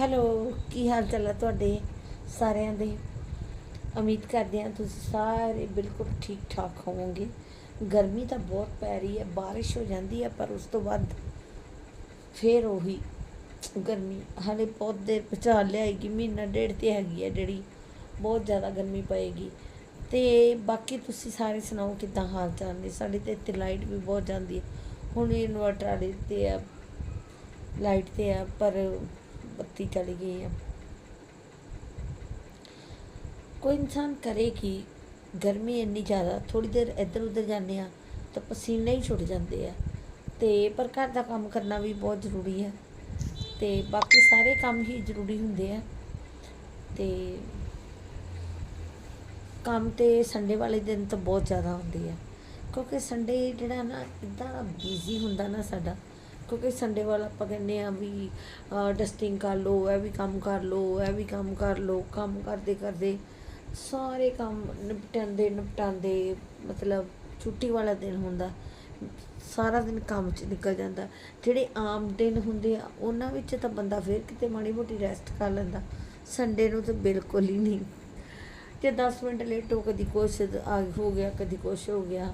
Hello, ਕੀ ਹਾਲ ਚਾਲ ਹੈ ਤੁਹਾਡੇ? ਸਾਰਿਆਂ ਦੇ? ਉਮੀਦ ਕਰਦੇ ਹਾਂ ਤੁਸੀਂ ਸਾਰੇ ਬਿਲਕੁਲ ਠੀਕ ਠਾਕ ਹੋਵੋਗੇ। ਗਰਮੀ ਤਾਂ ਬਹੁਤ ਪੈ ਰਹੀ ਹੈ, ਬਾਰਿਸ਼ ਹੋ ਜਾਂਦੀ ਹੈ, ਪਰ ਉਸ ਤੋਂ ਬਾਅਦ ਫੇਰ ਉਹੀ ਗਰਮੀ। ਹਾਲੇ ਬਹੁਤ ਦੇਰ ਪਚਾ ਲਿਆਏਗੀ, ਮਹੀਨਾ ਡੇਢ ਤੇ ਹੈਗੀ ਹੈ ਜਿਹੜੀ, ਬਹੁਤ ਜ਼ਿਆਦਾ ਗਰਮੀ ਪਏਗੀ। ਤੇ ਬਾਕੀ ਤੁਸੀਂ ਸਾਰੇ ਸੁਣਾਓ ਕਿਦਾਂ ਹਾਲ ਚਾਲ ਨੇ? ਸਾਡੇ ਤੇ ਇੱਥੇ ਲਾਈਟ ਵੀ ਬਹੁਤ ਜਾਂਦੀ ਹੈ। ਹੁਣ ਇਨਵਰਟਰ ਵਾਲੇ ਤੇ ਆ, ਲਾਈਟ ਤੇ ਆ, ਪਰ ਬੱਤੀ ਚਲੀ ਗਈ ਆ। ਕੋਈ ਇਨਸਾਨ ਕਰੇ ਕੀ ਗਰਮੀ ਇੰਨੀ ਜ਼ਿਆਦਾ ਥੋੜੀ ਦੇਰ ਇੱਧਰ ਉੱਧਰ ਜਾਂਦੇ ਆ ਤਾਂ ਪਸੀਨੇ ਹੀ ਛੁੱਟ ਜਾਂਦੇ ਆ। ਤੇ ਪਰ ਘਰ ਦਾ ਕੰਮ ਕਰਨਾ ਵੀ ਬਹੁਤ ਜ਼ਰੂਰੀ ਹੈ ਤੇ ਬਾਕੀ ਸਾਰੇ ਕੰਮ ਹੀ ਜ਼ਰੂਰੀ ਹੁੰਦੇ ਆ। ਤੇ ਕੰਮ ਤੇ ਸੰਡੇ ਵਾਲੇ ਦਿਨ ਤਾਂ ਬਹੁਤ ਜ਼ਿਆਦਾ ਹੁੰਦੇ ਆ। ਕਿਉਂਕਿ ਸੰਡੇ ਜਿਹੜਾ ਨਾ, ਇਦਾਂ ਬਿਜ਼ੀ ਹੁੰਦਾ ਨਾ ਸਾਡਾ ਕਿਉਂਕਿ ਸੰਡੇ ਵਾਲਾ ਆਪਾਂ ਕਹਿੰਦੇ ਆ ਵੀ ਡਸਟਿੰਗ ਕਰ ਲਓ, ਇਹ ਵੀ ਕੰਮ ਕਰ ਲਓ, ਇਹ ਵੀ ਕੰਮ ਕਰ ਲਓ, ਕੰਮ ਕਰਦੇ ਕਰਦੇ ਸਾਰੇ ਕੰਮ ਨਿਪਟਾਉਂਦੇ ਨਿਪਟਾਉਂਦੇ ਮਤਲਬ ਛੁੱਟੀ ਵਾਲਾ ਦਿਨ ਹੁੰਦਾ, ਸਾਰਾ ਦਿਨ ਕੰਮ 'ਚ ਨਿਕਲ ਜਾਂਦਾ। ਜਿਹੜੇ ਆਮ ਦਿਨ ਹੁੰਦੇ ਆ, ਉਹਨਾਂ ਵਿੱਚ ਤਾਂ ਬੰਦਾ ਫਿਰ ਕਿਤੇ ਮਾੜੀ ਮੋਟੀ ਰੈਸਟ ਕਰ ਲੈਂਦਾ ਸੰਡੇ ਨੂੰ ਤਾਂ ਬਿਲਕੁਲ ਹੀ ਨਹੀਂ। ਜੇ 10 ਮਿੰਟ ਲੇਟ ਹੋ, ਕਦੀ ਕੁਛ ਆ, ਹੋ ਗਿਆ, ਕਦੀ ਕੁਛ ਹੋ ਗਿਆ।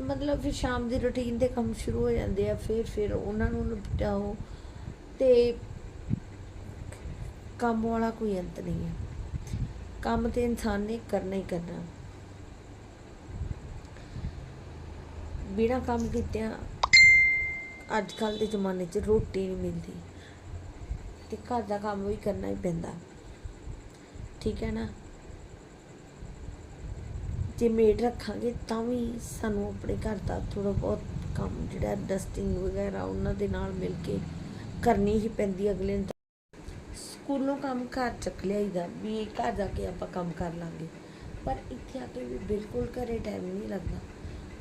ਮਤਲਬ ਫਿਰ ਸ਼ਾਮ ਦੀ ਰੁਟੀਨ ਦੇ ਕੰਮ ਸ਼ੁਰੂ ਹੋ ਜਾਂਦੇ ਆ, ਫਿਰ ਫਿਰ ਉਹਨਾਂ ਨੂੰ ਨਿਪਟਾਓ ਤੇ ਕੰਮ ਵਾਲਾ ਕੋਈ ਅੰਤ ਨਹੀਂ ਹੈ। ਕੰਮ ਤੇ ਇਨਸਾਨ ਨੇ ਕਰਨਾ ਹੀ ਕਰਨਾ। ਬਿਨਾ ਕੰਮ ਕੀਤਿਆਂ ਅੱਜ ਕੱਲ ਦੇ ਜ਼ਮਾਨੇ 'ਚ ਰੋਟੀ ਨਹੀਂ ਮਿਲਦੀ ਤੇ ਘਰ ਦਾ ਕੰਮ ਵੀ ਕਰਨਾ ਹੀ ਪੈਂਦਾ। ਠੀਕ ਹੈ ਨਾ? ਜੇ ਮੇਡ ਰੱਖਾਂਗੇ ਤਾਂ ਵੀ ਸਾਨੂੰ ਆਪਣੇ ਘਰ ਦਾ ਥੋੜਾ ਬਹੁਤ ਕੰਮ ਜਿਹੜਾ ਡਸਟਿੰਗ ਵਗੈਰਾ ਉਹਨਾਂ ਦੇ ਨਾਲ ਮਿਲ ਕੇ ਕਰਨੀ ਹੀ ਪੈਂਦੀ ਅਗਲੇ ਨੂੰ ਸਕੂਲੋਂ ਕੰਮ ਘਰ ਚੱਕ ਲਿਆਈਦਾ, ਵੀ ਘਰ ਜਾ ਕੇ ਆਪਾਂ ਕੰਮ ਕਰ ਲਾਂਗੇ। ਪਰ ਇੱਥੇ ਆ ਕੇ ਵੀ ਬਿਲਕੁਲ ਘਰੇ ਟਾਈਮ ਨਹੀਂ ਲੱਗਦਾ।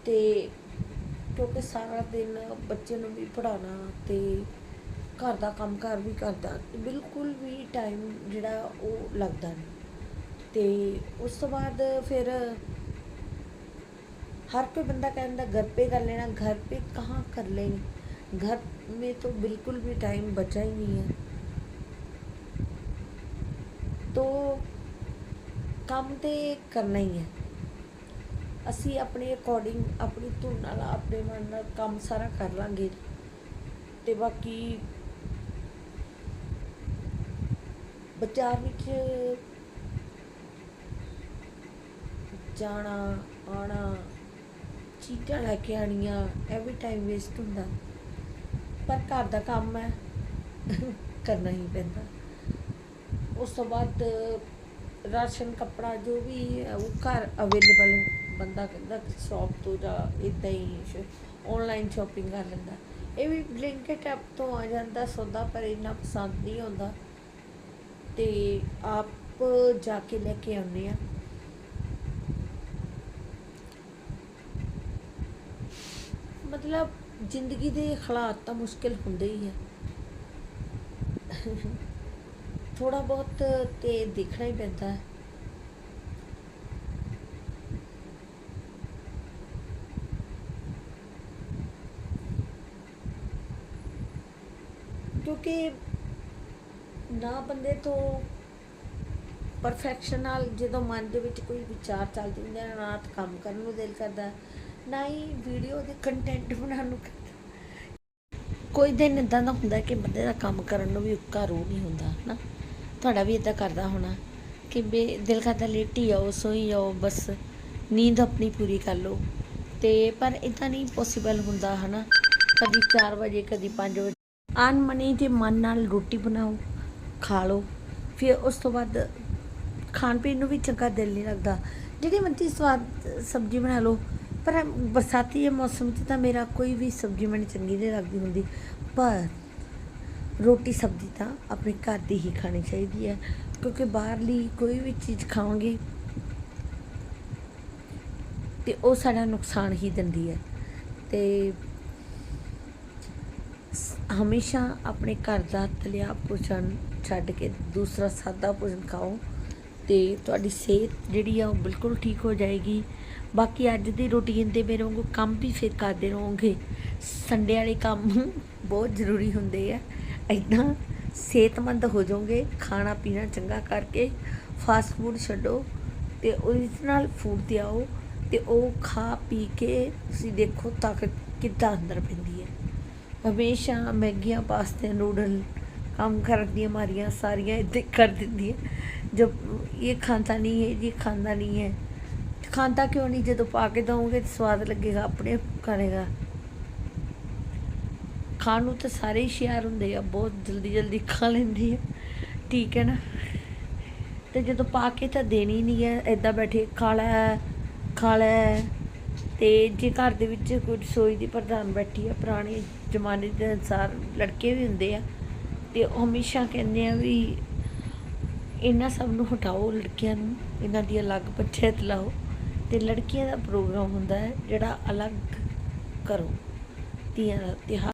ਤੇ ਕਿਉਂਕਿ ਸਾਰਾ ਦਿਨ ਬੱਚੇ ਨੂੰ ਵੀ ਪੜਾਉਣਾ ਤੇ ਘਰ ਦਾ ਕੰਮ ਘਰ ਵੀ ਕਰਦਾ, ਬਿਲਕੁਲ ਵੀ ਟਾਈਮ ਜਿਹੜਾ ਉਹ ਲੱਗਦਾ ਨਹੀਂ। ਤੇ ਉਸ ਤੋਂ ਬਾਅਦ ਫਿਰ हर कोई बंदा कहता घर पे कर लेना घर पे कहाँ कर लेंगे घर में तो बिल्कुल भी टाइम बचा ही नहीं है तो ਕੰਮ ਤੇ ਕਰਨਾ ਹੀ ਹੈ ਅਸੀਂ ਆਪਣੇ ਅਕੋਰਡਿੰਗ ਆਪਣੀ ਧੁਨ ਨਾਲ ਆਪਣੇ ਮਨ ਨਾਲ ਕੰਮ ਸਾਰਾ ਕਰ ਲਾਂਗੇ ਤੇ ਬਾਕੀ ਬਾਜ਼ਾਰ ਵਿੱਚ ਜਾਣਾ ਆਣਾ ਚੀਜ਼ਾਂ ਲੈ ਕੇ ਆਣੀਆਂ ਇਹ ਵੀ ਟਾਈਮ ਵੇਸਟ ਹੁੰਦਾ। ਪਰ ਘਰ ਦਾ ਕੰਮ ਹੈ, ਕਰਨਾ ਹੀ ਪੈਂਦਾ। ਉਸ ਤੋਂ ਬਾਅਦ, ਰਾਸ਼ਨ, ਕੱਪੜਾ, ਜੋ ਵੀ ਹੈ, ਉਹ ਘਰ ਅਵੇਲੇਬਲ ਬੰਦਾ ਕਹਿੰਦਾ ਸ਼ਾਪ ਤੋਂ ਜਾਂ ਇਦਾਂ ਹੀ ਆਨਲਾਈਨ ਸ਼ਾਪਿੰਗ ਕਰ ਲੈਂਦਾ। ਇਹ ਵੀ ਬਲਿੰਕਟ ਐਪ ਤੋਂ ਆ ਜਾਂਦਾ, ਸੌਦਾ, ਪਰ ਇੰਨਾ ਪਸੰਦ ਨਹੀਂ ਆਉਂਦਾ। ਤੇ ਆਪ ਜਾ ਕੇ ਲੈ ਕੇ ਆਉਂਦੇ ਆ। ਮਤਲਬ ਜ਼ਿੰਦਗੀ ਦੇ ਹਾਲਾਤ ਤਾਂ ਮੁਸ਼ਕਿਲ ਹੁੰਦੇ ਹੀ ਆ। ਥੋੜਾ ਬਹੁਤ ਤੇ ਦੇਖਣਾ ਹੀ ਪੈਂਦਾ ਹੈ। ਕਿਉਂਕਿ ਨਾ ਬੰਦੇ ਤੋਂ ਪਰਫੈਕਸ਼ਨ ਨਾਲ ਜਦੋਂ ਮਨ ਦੇ ਵਿੱਚ ਕੋਈ ਵਿਚਾਰ ਚੱਲਦੇ ਹੁੰਦੇ ਆ ਨਾ ਕੰਮ ਕਰਨ ਨੂੰ ਦਿਲ ਕਰਦਾ ਨਾ ਹੀ ਵੀਡੀਓ ਦੇ ਕੰਟੈਂਟ ਬਣਾਉਣ ਨੂੰ ਕੋਈ ਦਿਨ ਇਦਾਂ ਦਾ ਹੁੰਦਾ ਕਿ ਬੰਦੇ ਦਾ ਕੰਮ ਕਰਨ ਨੂੰ ਵੀ ਉੱਕਾ ਰੂਹ ਨਹੀਂ ਹੁੰਦਾ ਨਾ ਤੁਹਾਡਾ ਵੀ ਇਦਾਂ ਕਰਦਾ ਹੋਣਾ ਕਿ ਬੇ ਦਿਲ ਕਰਦਾ ਲੇਟੀ ਜਾਓ ਸੋਈ ਜਾਓ ਬਸ ਨੀਂਦ ਆਪਣੀ ਪੂਰੀ ਕਰ ਲਓ। ਤੇ ਪਰ ਇਦਾਂ ਨਹੀਂ ਪੋਸੀਬਲ ਹੁੰਦਾ, ਹਨਾ? ਕਦੀ 4 ਵਜੇ, ਕਦੀ 5 ਵਜੇ। ਆਨ ਦੇ ਮਨ ਨਾਲ ਰੋਟੀ ਬਣਾਓ, ਖਾ ਲਓ। ਫਿਰ ਉਸ ਤੋਂ ਬਾਅਦ ਖਾਣ ਪੀਣ ਨੂੰ ਵੀ ਚੰਗਾ ਦਿਲ ਨਹੀਂ ਲੱਗਦਾ। ਜਿਹੜੀ ਮਰਜ਼ੀ ਸਵਾਦ ਸਬਜ਼ੀ ਬਣਾ ਲਓ ਪਰ ਬਰਸਾਤੀ ਦੇ ਮੌਸਮ 'ਚ ਤਾਂ ਮੇਰਾ ਕੋਈ ਵੀ ਸਬਜ਼ੀ ਮੈਨੂੰ ਚੰਗੀ ਨਹੀਂ ਲੱਗਦੀ ਹੁੰਦੀ। ਪਰ ਰੋਟੀ ਸਬਜ਼ੀ ਤਾਂ ਆਪਣੇ ਘਰ ਦੀ ਹੀ ਖਾਣੀ ਚਾਹੀਦੀ ਹੈ, ਕਿਉਂਕਿ ਬਾਹਰਲੀ ਕੋਈ ਵੀ ਚੀਜ਼ ਖਾਵਾਂਗੇ ਤੇ ਉਹ ਸਾਡਾ ਨੁਕਸਾਨ ਹੀ ਦਿੰਦੀ ਹੈ। ਤੇ ਹਮੇਸ਼ਾ ਆਪਣੇ ਘਰ ਦਾ ਤਲਿਆ ਭੋਜਨ ਛੱਡ ਕੇ ਦੂਸਰਾ ਸਾਦਾ ਭੋਜਨ ਖਾਓ। ਤੇ ਤੁਹਾਡੀ ਸਿਹਤ ਜਿਹੜੀ ਆ ਉਹ ਬਿਲਕੁਲ ਠੀਕ ਹੋ ਜਾਏਗੀ। ਬਾਕੀ ਅੱਜ ਦੀ ਰੁਟੀਨ 'ਤੇ ਮੇਰੇ ਵਾਂਗੂ ਕੰਮ ਵੀ ਫਿਰ ਕਰਦੇ ਰਹੋਗੇ। ਸੰਡੇ ਵਾਲੇ ਕੰਮ ਬਹੁਤ ਜ਼ਰੂਰੀ ਹੁੰਦੇ ਆ। ਇਦਾਂ ਸਿਹਤਮੰਦ ਹੋ ਜਾਓਗੇ, ਖਾਣਾ ਪੀਣਾ ਚੰਗਾ ਕਰਕੇ ਫਾਸਟ ਫੂਡ ਛੱਡੋ ਤੇ ਓਰੀਜਨਲ ਫੂਡ ਤੇ ਆਓ ਤੇ ਉਹ ਖਾ ਪੀ ਕੇ ਤੁਸੀਂ ਦੇਖੋ ਤਾਕਤ ਕਿੱਦਾਂ ਅੰਦਰ ਪੈਂਦੀ ਹੈ। ਹਮੇਸ਼ਾ ਮੈਗੀਆਂ, ਪਾਸਤੇ, ਨੂਡਲ ਕੰਮ ਕਰਨ ਦੀਆਂ ਮਾਰੀਆਂ ਸਾਰੀਆਂ ਇੱਦਾਂ ਹੀ ਕਰ ਦਿੰਦੀ ਹੈ ਜਬ ਇਹ ਖਾਂਦਾ ਨਹੀਂ ਹੈ ਜੀ ਖਾਂਦਾ ਨਹੀਂ ਹੈ। ਖਾਂਦਾ ਕਿਉਂ ਨਹੀਂ? ਜਦੋਂ ਪਾ ਕੇ ਦਵੋਗੇ ਤਾਂ ਸਵਾਦ ਲੱਗੇਗਾ, ਆਪਣੇ ਕਰੇਗਾ ਖਾਣ ਨੂੰ ਤਾਂ ਸਾਰੇ ਹੀ ਹੁਸ਼ਿਆਰ ਹੁੰਦੇ ਆ, ਬਹੁਤ ਜਲਦੀ ਜਲਦੀ ਖਾ ਲੈਂਦੇ ਆ। ਠੀਕ ਹੈ ਨਾ? ਤੇ ਜਦੋਂ ਪਾ ਕੇ ਤਾਂ ਦੇਣੀ ਨਹੀਂ ਹੈ ਐਦਾਂ ਬੈਠੇ, ਖਾ ਲੈ ਖਾ ਲੈ। ਤੇ ਜੇ ਘਰ ਦੇ ਵਿੱਚ ਕੋਈ ਰਸੋਈ ਦੀ ਪ੍ਰਧਾਨ ਬੈਠੀ ਆ, ਪੁਰਾਣੇ ਜ਼ਮਾਨੇ ਦੇ ਅਨਸਾਰ ਲੜਕੇ ਵੀ ਹੁੰਦੇ ਆ ਤੇ ਉਹ ਹਮੇਸ਼ਾ ਕਹਿੰਦੇ ਆ ਵੀ ਇਹਨਾਂ ਸਭ ਨੂੰ ਹਟਾਓ ਲੜਕੀਆਂ ਨੂੰ, ਇਹਨਾਂ ਦੀ ਅਲੱਗ ਪੰਚਾਇਤ ਲਾਓ ਤੇ ਲੜਕੀਆਂ ਦਾ ਪ੍ਰੋਗਰਾਮ ਹੁੰਦਾ ਹੈ ਜਿਹੜਾ ਅਲੱਗ ਕਰੋ ਤੀਆਂ ਦਾ ਤਿਉਹਾਰ।